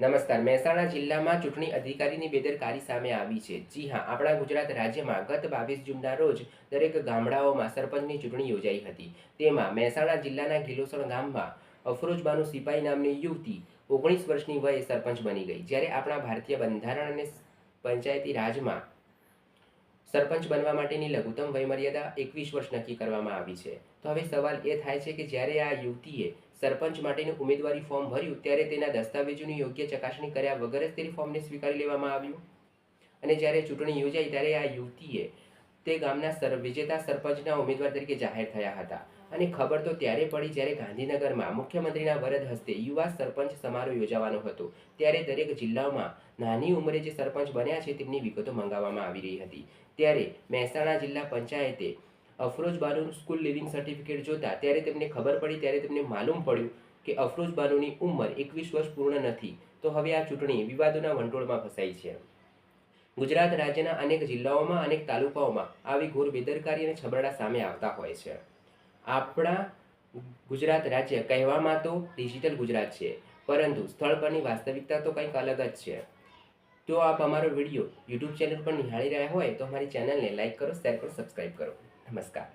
મહેસાણા જિલ્લામાં ચૂંટણી અધિકારીની બેદરકારી સામે આવી છે. જી હા, આપણા ગુજરાત રાજ્યમાં ગત બાવીસ જૂનના રોજ દરેક ગામડાઓમાં સરપંચની ચૂંટણી યોજાઈ હતી. તેમાં મહેસાણા જિલ્લાના ગિલોસણ ગામમાં અફરોજબાનુ સિપાઈ નામની યુવતી ઓગણીસ વર્ષની વયે સરપંચ બની ગઈ. જ્યારે આપણા ભારતીય બંધારણ અને પંચાયતી રાજમાં સરપંચ બનવા માટેની લઘુત્તમ વયમર્યાદા એકવીસ વર્ષ નક્કી કરવામાં આવી છે. તો હવે સવાલ એ થાય છે કે જ્યારે આ યુવતીએ સરપંચ માટેનું ઉમેદવારી ફોર્મ ભર્યું ત્યારે તેના દસ્તાવેજોની યોગ્ય ચકાસણી કર્યા વગર જ તે ફોર્મને સ્વીકારી લેવામાં આવ્યું. અને જ્યારે ચૂંટણી યોજાઈ ત્યારે આ યુવતીએ તે ગામના સર, વિજેતા સરપંચના ઉમેદવાર તરીકે જાહેર થયા હતા. અને ખબર તો ત્યારે પડી જ્યારે ગાંધીનગરમાં મુખ્યમંત્રીના વરદ હસ્તે યુવા સરપંચ સમારોહ યોજાવાનો હતો. ત્યારે દરેક જિલ્લાઓમાં નાની ઉંમરે જે સરપંચ બન્યા છે તેમની વિગતો મંગાવવામાં આવી રહી હતી. ત્યારે મહેસાણા જિલ્લા પંચાયતે અફરોજ બાનુનું સ્કૂલ લિવિંગ સર્ટિફિકેટ જોતા ત્યારે તેમને ખબર પડી, ત્યારે તેમને માલુમ પડ્યું કે અફરોજ બાનુની ઉંમર એકવીસ વર્ષ પૂર્ણ નથી. તો હવે આ ચૂંટણી વિવાદોના વંટોળમાં ફસાઈ છે. ગુજરાત રાજ્યના અનેક જિલ્લાઓમાં, અનેક તાલુકાઓમાં આવી ઘોર બેદરકારી અને છબરડા સામે આવતા હોય છે. આપણા ગુજરાત રાજ્ય કહેવામાં તો ડિજિટલ ગુજરાત છે, પરંતુ સ્થળ પરની વાસ્તવિકતા તો કંઈક અલગ જ છે. જો આપ અમારો વીડિયો યુટ્યુબ ચેનલ પર નિહાળી રહ્યા હોય તો અમારી ચેનલને લાઇક કરો, શેર કરો, સબસ્ક્રાઈબ કરો. નમસ્કાર.